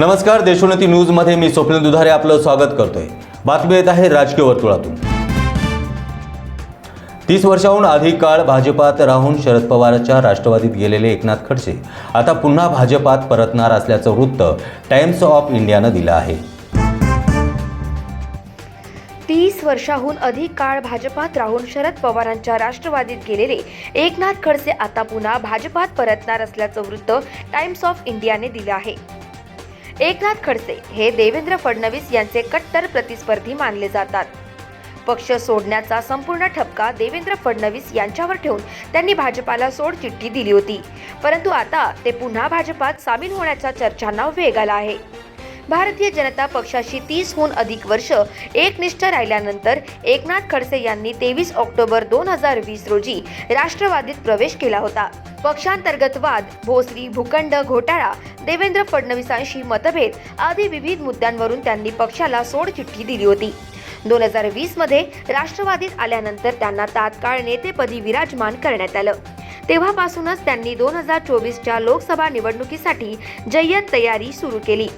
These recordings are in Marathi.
नमस्कार देशोन्नती न्यूजमध्ये मी स्वप्न दुधारे आपलं स्वागत करतोय. बातमी येत आहे राजकीय वर्तुळातून. तीस वर्षाहून अधिक काळ भाजपात राहून शरद पवारच्या राष्ट्रवादीत गेलेले एकनाथ खडसे आता पुन्हा भाजपात परतणार असल्याचं वृत्त टाइम्स ऑफ इंडियानं दिलं आहे. तीस वर्षाहून अधिक काळ भाजपात राहून शरद पवारांच्या राष्ट्रवादीत गेलेले एकनाथ खडसे आता पुन्हा भाजपात परतणार असल्याचं वृत्त टाइम्स ऑफ इंडियाने दिलं आहे. एकनाथ खडसे हे देवेंद्र फडणवीस यांचे कट्टर प्रतिस्पर्धी मानले जातात. पक्ष सोडण्याचा संपूर्ण ठपका देवेंद्र फडणवीस यांच्यावर ठेवून त्यांनी भाजपाला सोडचिठ्ठी दिली होती. परंतु आता ते पुन्हा भाजपात सामील होण्याच्या चर्चांना वेग आला आहे. भारतीय जनता पक्षाशी तीसहून अधिक वर्ष एकनिष्ठ राहिल्यानंतर एकनाथ खडसे यांनी तेवीस ऑक्टोबर दोन हजार वीस रोजी राष्ट्रवादीत प्रवेश केला होता. पक्षांतर्गत वाद भोसरी भूखंड घोटाळा देवेंद्र फडणवीसांशी मतभेद आदी विविध मुद्द्यांवरून त्यांनी पक्षाला सोडचिठ्ठी दिली होती. दोन हजार वीसमध्ये राष्ट्रवादीत आल्यानंतर त्यांना तात्काळ नेतेपदी विराजमान करण्यात आलं. तेव्हापासूनच त्यांनी दोन हजार चोवीसच्या लोकसभा निवडणुकीसाठी जय्यत तयारी सुरू केली.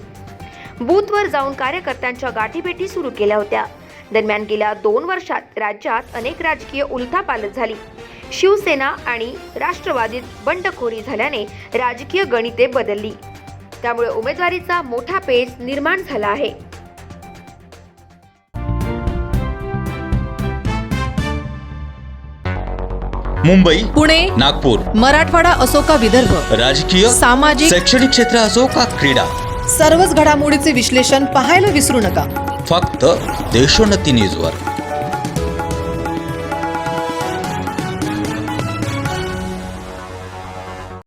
बूथवर जाऊन कार्यकर्त्यांच्या गाठीभेटी सुरू केल्या होत्या. दरम्यान गेल्या दोन वर्षात राज्यात अनेक राजकीय उलथापालथ झाली. शिवसेना आणि राष्ट्रवादीत बंडखोरी झाल्याने राजकीय गणिते बदलली. त्यामुळे उमेदवारीचा मोठा पेच निर्माण झाला आहे. मुंबई पुणे नागपूर मराठवाडा असो का विदर्भ राजकीय सामाजिक शैक्षणिक क्षेत्र असो का क्रीडा सर्वच घडामोडीचे विश्लेषण पाहायला विसरू नका. फक्त देशोन्नती न्यूजवर.